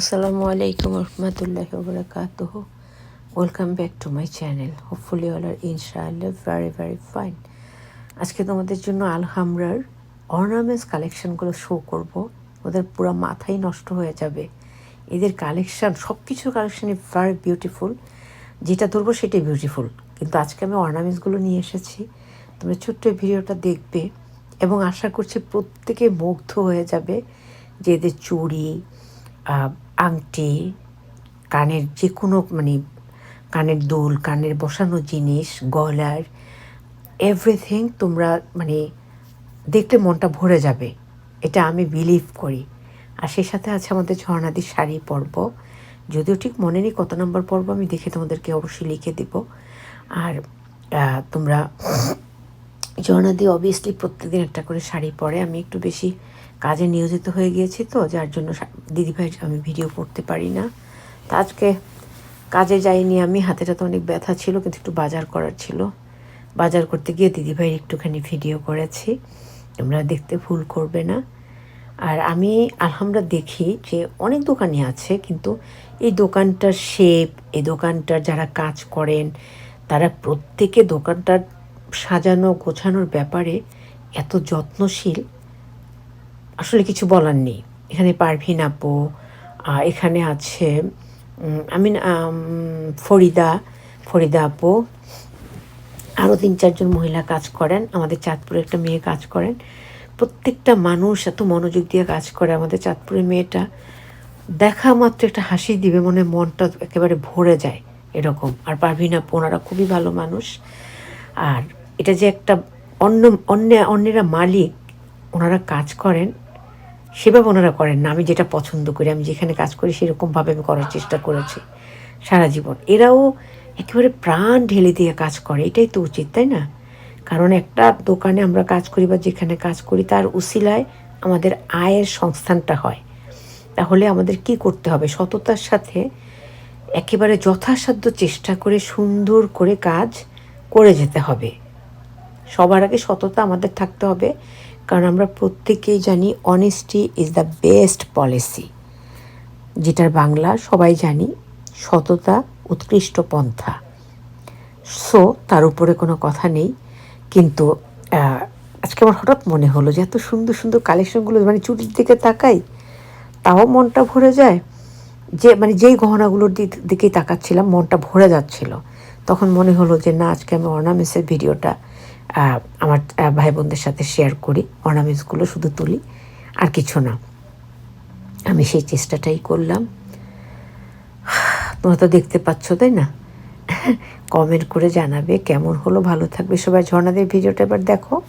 Assalamu alaikum warahmatullahi wabarakatuh. Welcome back to my channel. Hopefully all are inshallah very very fine আজকে তোমাদের জন্য আলহামরার ornaments কালেকশানগুলো show করব। ওদের পুরো মাথাই নষ্ট হয়ে যাবে। এদের কালেকশান সব কিছুর কালেকশনই ভেরি বিউটিফুল যেটা ধরবো সেটাই বিউটিফুল কিন্তু আজকে আমি অর্নামেন্টসগুলো নিয়ে এসেছি। তোমরা ছোট্ট ভিডিওটা দেখবে এবং আশা করছি প্রত্যেকে মুগ্ধ হয়ে যাবে যে এদের চুড়ি আংটি, কানের যে কোনো মানে কানের দুল, কানের বসানো জিনিস, গলার এভরিথিং তোমরা মানে দেখলে মনটা ভরে যাবে। এটা আমি বিলিভ করি। আর সেই সাথে আছে আমাদের ঝর্ণাদির শাড়ি পর্ব। যদিও ঠিক মনে নেই কত নম্বর পর্ব, আমি দেখে তোমাদেরকে অবশ্যই লিখে দিব। আর তোমরা ঝর্ণাদি অবভিয়াসলি প্রত্যেকদিন একটা করে শাড়ি পরে। আমি একটু বেশি কাজে নিয়োজিত হয়ে গিয়েছি তো, যার জন্য দিদিভাই আমি ভিডিও করতে পারি না। তা আজকে কাজে যাইনি আমি হাতেটা তো অনেক ব্যথা ছিল, কিন্তু একটু বাজার করার ছিল। বাজার করতে গিয়ে দিদিভাইয়ের একটুখানি ভিডিও করেছি। তোমরা দেখতে ভুল করবে না। আর আমি আলহামদুলিল্লাহ দেখি যে অনেক দোকানই আছে, কিন্তু এই দোকানটার শেপ এই দোকানটার যারা কাজ করেন, তারা প্রত্যেকে দোকানটার সাজানো, গোছানোর ব্যাপারে এত যত্নশীল। আসলে কিছু বলার নেই। এখানে পারভিন আপু এখানে আছে আমি, ফরিদা ফরিদা আপু। আরও তিন, চারজন মহিলা কাজ করেন, আমাদের চাঁদপুরে একটা মেয়ে কাজ করেন। প্রত্যেকটা মানুষ এত মনোযোগ দিয়ে কাজ করে আমাদের চাঁদপুরের মেয়েটা। দেখা মাত্র একটা হাসি দিবে, মনে মনটা একেবারে ভরে যায় এরকম। আর পারভিনা ওনারা খুবই ভালো মানুষ। আর এটা যে একটা অন্য অন্য, অন্যেরা মালিক, ওনারা কাজ করেন সেভাবে ওনারা করেন না। আমি যেটা পছন্দ করি, আমি যেখানে কাজ করি সেরকমভাবে আমি করার চেষ্টা করেছি সারা জীবন। এরাও একেবারে প্রাণ ঢেলে দিয়ে কাজ করে, এটাই তো উচিত, তাই না? কারণ একটা দোকানে আমরা কাজ করি বা যেখানে কাজ করি, তার উসিলায় আমাদের আয়ের সংস্থানটা হয়। তাহলে আমাদের কি করতে হবে? সততার সাথে একেবারে যথাসাধ্য চেষ্টা করে, সুন্দর করে কাজ করে যেতে হবে। সবার আগে সততা আমাদের থাকতে হবে। কারণ আমরা প্রত্যেকেই জানি honesty is the best policy যেটার বাংলা সবাই জানি, সততা, উৎকৃষ্ট পন্থা। সো তার উপরে কোনো কথা নেই। কিন্তু আজকে আমার হঠাৎ মনে হলো যে এত সুন্দর সুন্দর কালেকশনগুলো মানে চুরির দিকে তাকাই, তাও মনটা ভরে যায়? যে মানে যেই গহনাগুলোর দিকেই তাকাচ্ছিলাম, মনটা ভরে যাচ্ছিল। তখন মনে হলো যে না, আজকে আমি অর্নামেন্টসের ভিডিওটা আমার ভাই বোনদের সাথে শেয়ার করি অর্নামেন্টসগুলো শুধু তুলি, আর কিছু না। আমি সেই চেষ্টাটাই করলাম। তোমরা তো দেখতে পাচ্ছ, তাই না? কমেন্ট করে জানাবে কেমন হলো, ভালো থাকবে। সবাই ঝর্ণাদের ভিডিওটা এবার দেখো।